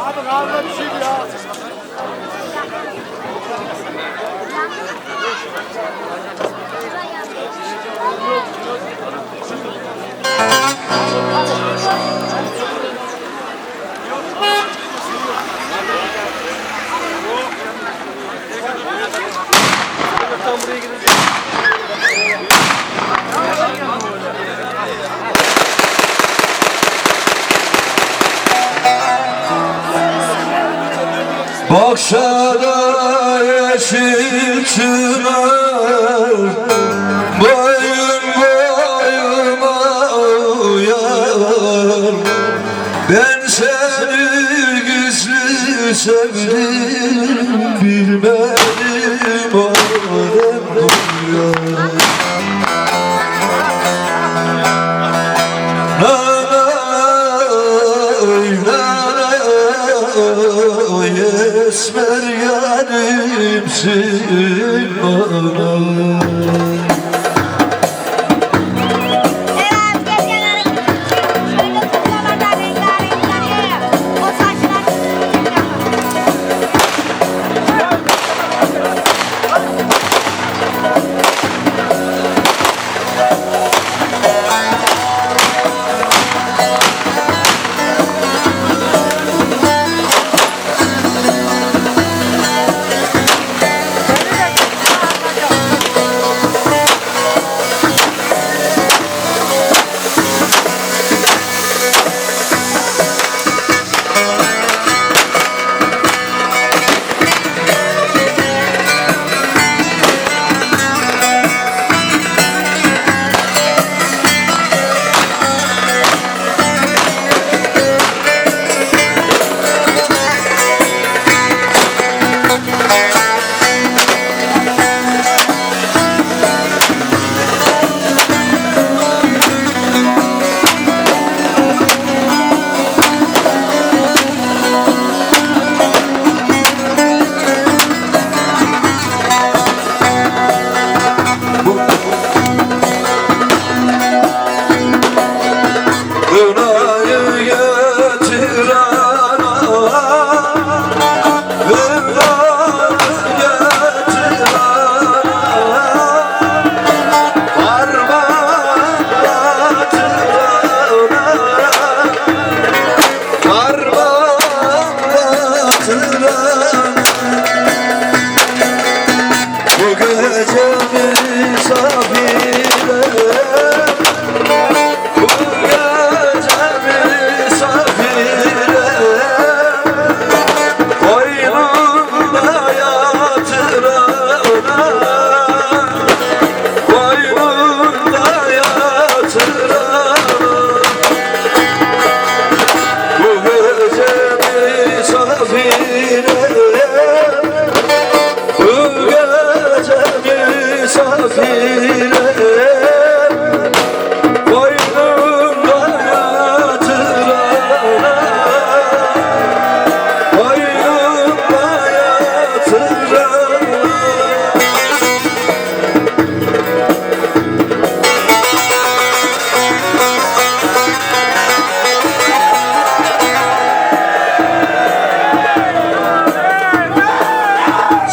Ağzına bir şey ya. Bakşada yeşil çınar Boyun boyuma uyar Ben seni gizli sevdim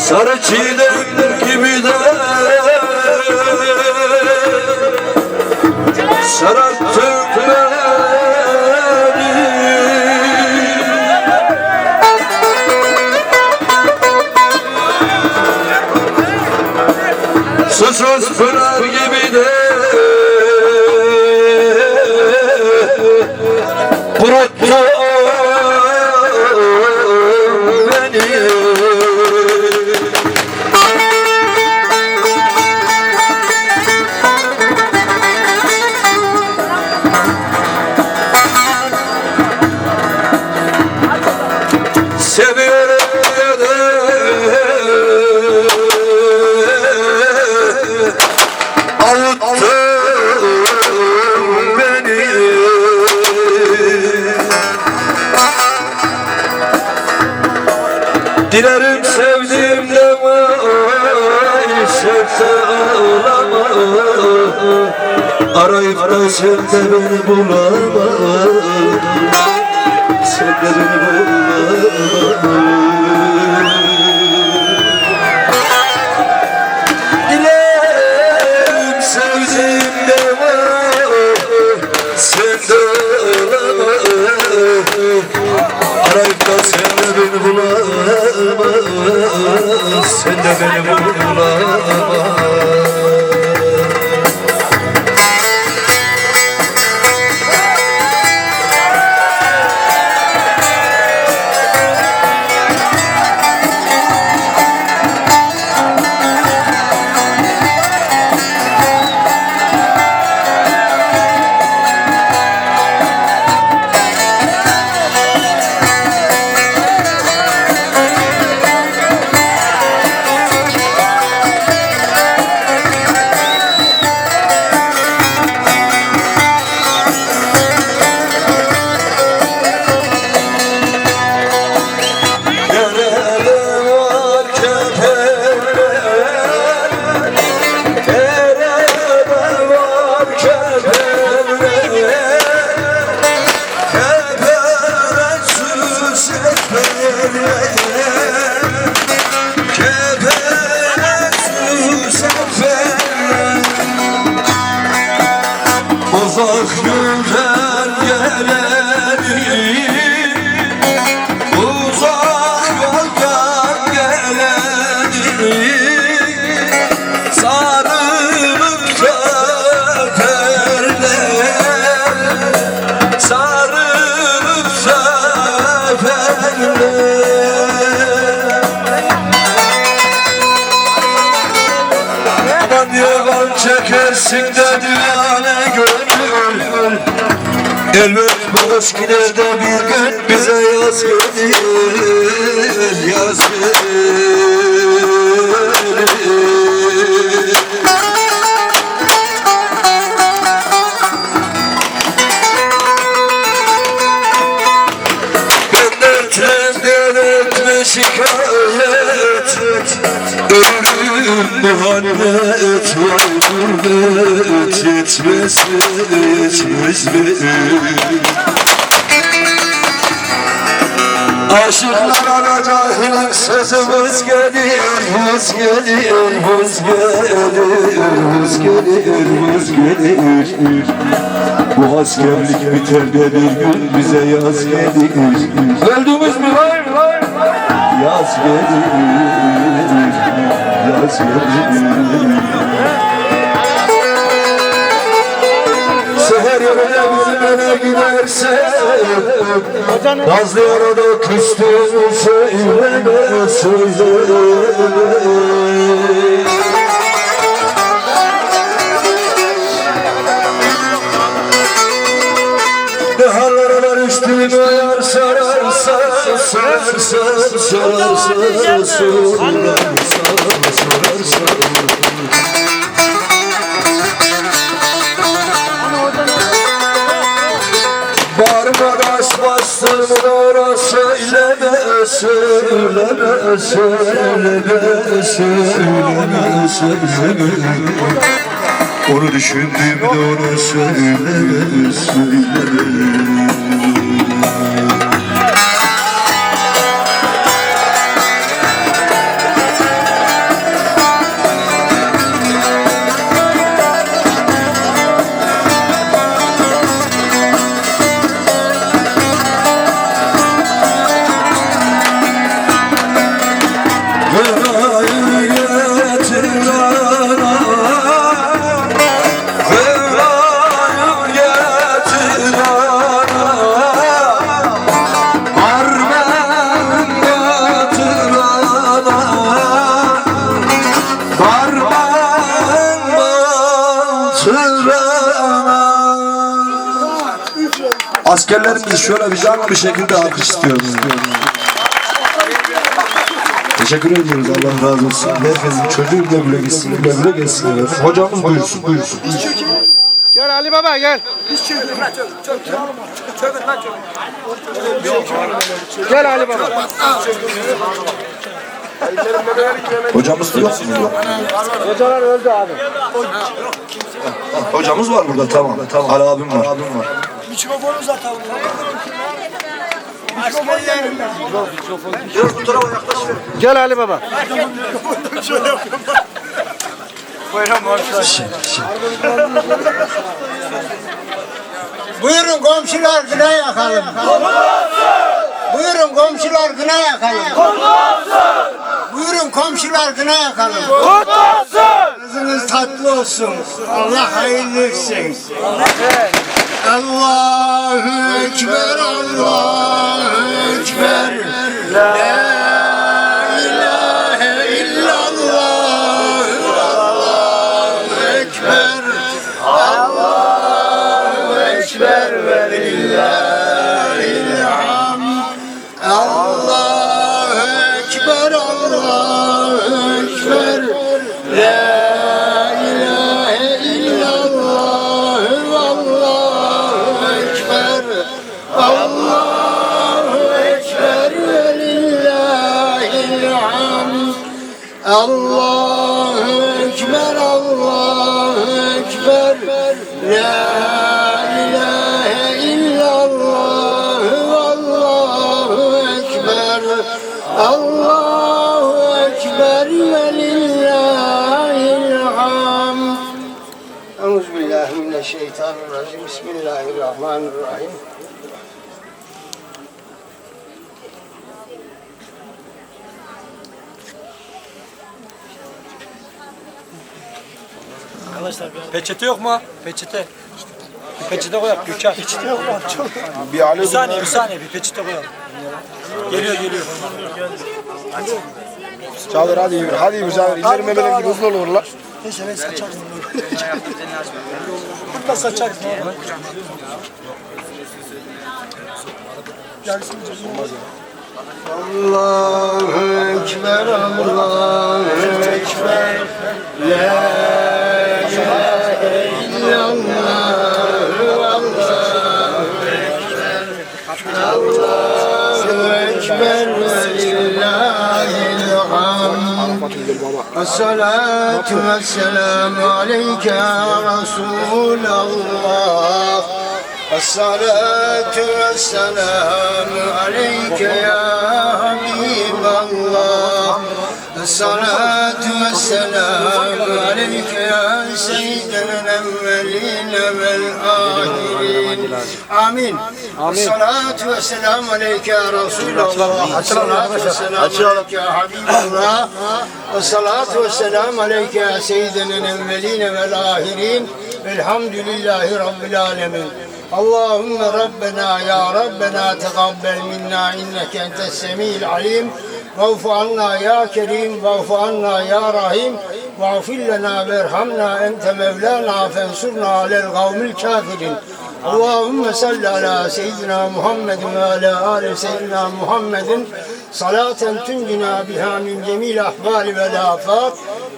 Sarı çiğdem gibi de Sararttın beni Susuz pınar Arayıp da sen de beni bulama Sen de beni bulma çekersin de dünyane gönül Elbet bu aşk de bir gün bize yaz gelir Yaz gelir Ölüm muhannet var gurbet Yetmez mi, yetmez mi Aşıklara cahilim sözümüz geliyor Vız geliyor, vız geliyor Vız geliyor, vız geliyor Bu askerlik biter de bir gün bize yaz gelir Öldünüz mü lan? Yaz gelir, yaz gelir Seher yoluna bizim eve giderse Nazlı yarada küstüğümü söyleme söyleme sorar sorar sorar sorar sorar sorar sorar bastırın orası ileme söyleme söyleme söyleme söyleme onu düşündüğümde onu söyleme söyleme bana Askerlerimiz şöyle bir canlı bir şekilde alkış istiyoruz. Teşekkür ediyoruz Allah razı olsun. Herkesin çocuğu güle güle gitsin, gelsin. efendim. Hocamız buyursun, buyursun. Gel Ali Baba gel. Gel Ali Baba. Hocamız da yok mu? Hocalar öldü abi. Hocamız var burada tamam. tamam. Ali abim var. Abim var. Gel Ali Baba. Buyurun komşular gına yakalım. Buyurun komşular gına yakalım. Buyurun komşular gına yakalım. Kızınız tatlı olsun. Allah hayırlı etsin. Allahu Ekber, Allahu Ekber. La Allahu Ekber ve lillahil hamd. Euzubillahimineşşeytanirracim. Bismillahirrahmanirrahim. Peçete yok mu? Peçete. Bir peçete koyalım Gökhan. Peçete yok mu? Bir saniye bir saniye bir peçete koyalım. Geliyor geliyor. Çağır hadi yürü. Hadi yürü Çağır. İzlerime benim gibi hızlı olur lan. Neyse ben saçarım. Burada saçarım. Allahu Ekber, Allahu Ekber. La ilahe illallah. Allahu Ekber. Allahu Ekber ve lillahil hamd. الصلاة والسلام عليك يا رسول الله الصلاة والسلام عليك يا حبيب الله الصلاة والسلام عليك يا سيدنا الأولين والآخرين آمين الصلاة والسلام عليك يا رسول الله الصلاة والسلام عليك يا حبيب الله الصلاة والسلام عليك يا سيدنا الأولين والآخرين الحمد لله رب العالمين اللهم ربنا يا ربنا تقبل منا إنك أنت السميع العليم واعف عنا يا كريم واعف عنا يا رحيم واغفر لنا وارحمنا أنت مولانا فانصرنا على القوم الكافرين اللهم صل على سيدنا محمد وعلى آل سيدنا محمد صلاة تنجنا بها من جميع الأحوال والآفات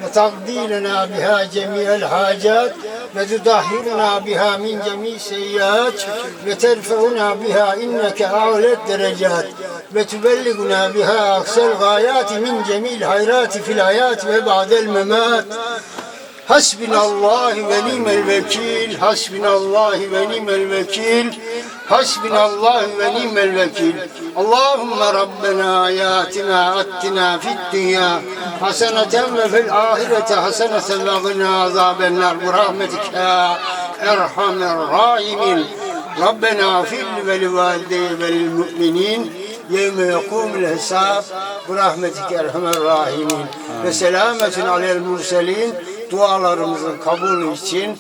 وتقضي لنا بها جميع الحاجات وتطهرنا بها من جميع السيئات وترفعنا بها إنك أعلى الدرجات وتبلغنا بها أقصى الغايات من جميع الخيرات في الحياة وبعد الممات حسبنا الله ونعم الوكيل حسبنا الله ونعم الوكيل حسبنا الله ونعم الوكيل اللهم ربنا آياتنا أتنا في الدنيا haseneten ve fil ahirete haseneten ve gına azabenler bu rahmetike erhamer rahimin. Rabbena fil ve livalideye ve lil mu'minin. Yevme yekumul hesab. Bu rahmetike erhamer rahimin. Ve selametin alel murselin. Dualarımızın kabulü için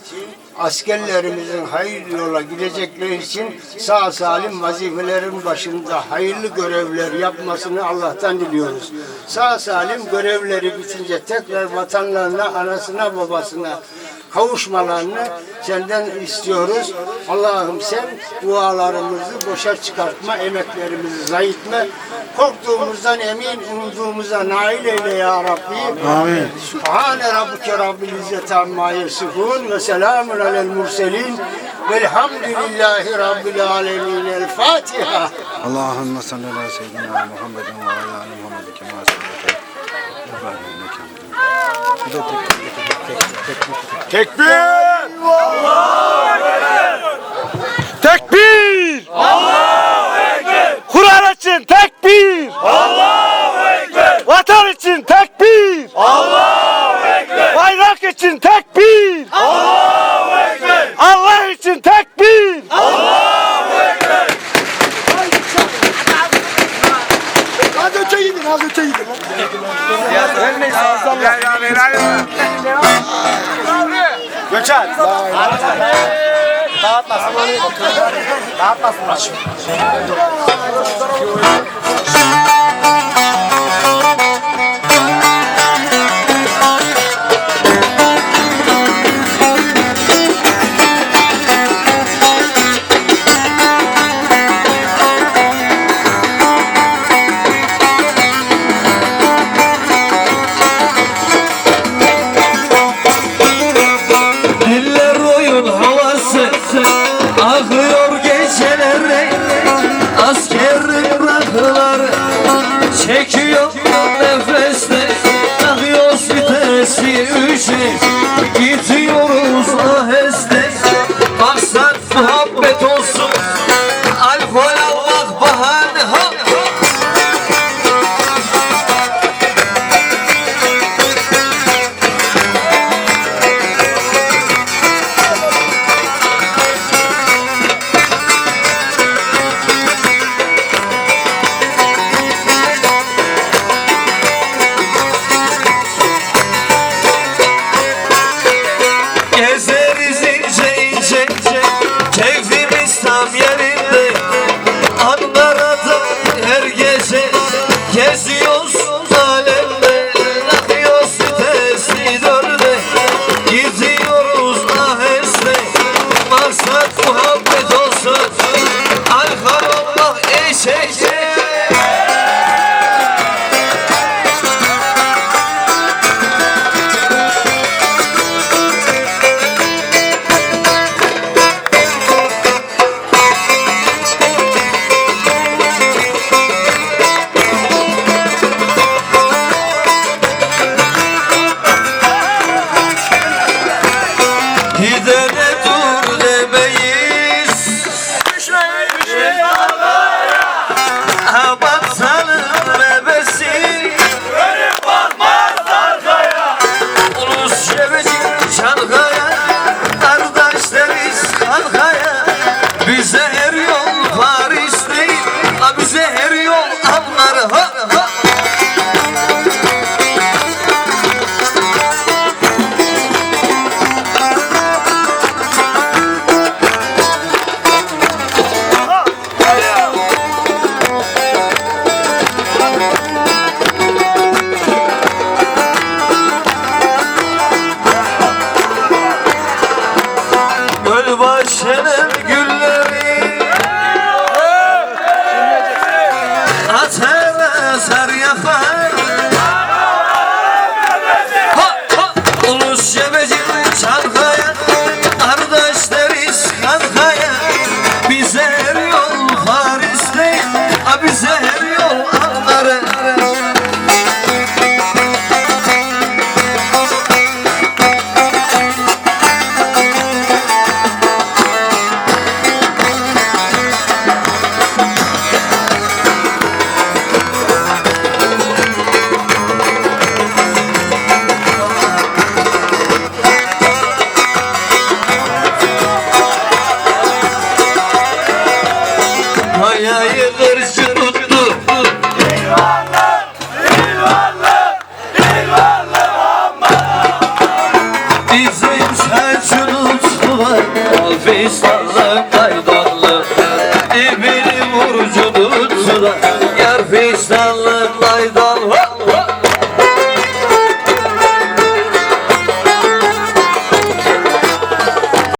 askerlerimizin hayırlı yola gidecekleri için sağ salim vazifelerin başında hayırlı görevler yapmasını Allah'tan diliyoruz. Sağ salim görevleri bitince tekrar vatanlarına, anasına, babasına kavuşmalarını senden istiyoruz. Allah'ım sen dualarımızı boşa çıkartma, emeklerimizi zayıtma. Korktuğumuzdan emin, umduğumuza nail eyle ya Rabbi. Amin. Subhane Rabbike Rabbil İzzeti Amma Yasifun ve selamun alel murselin velhamdülillahi rabbil alemin. El Fatiha. Allahümme salli ala seyyidina Muhammedin ve ala ali Muhammedin kema Tekbir! Allahu Ekber! Tekbir! Allahu Ekber! Kur'an için tekbir! Allahu Ekber! Vatan için tekbir! Allahu Ekber! Bayrak için tekbir! Tapas, macho.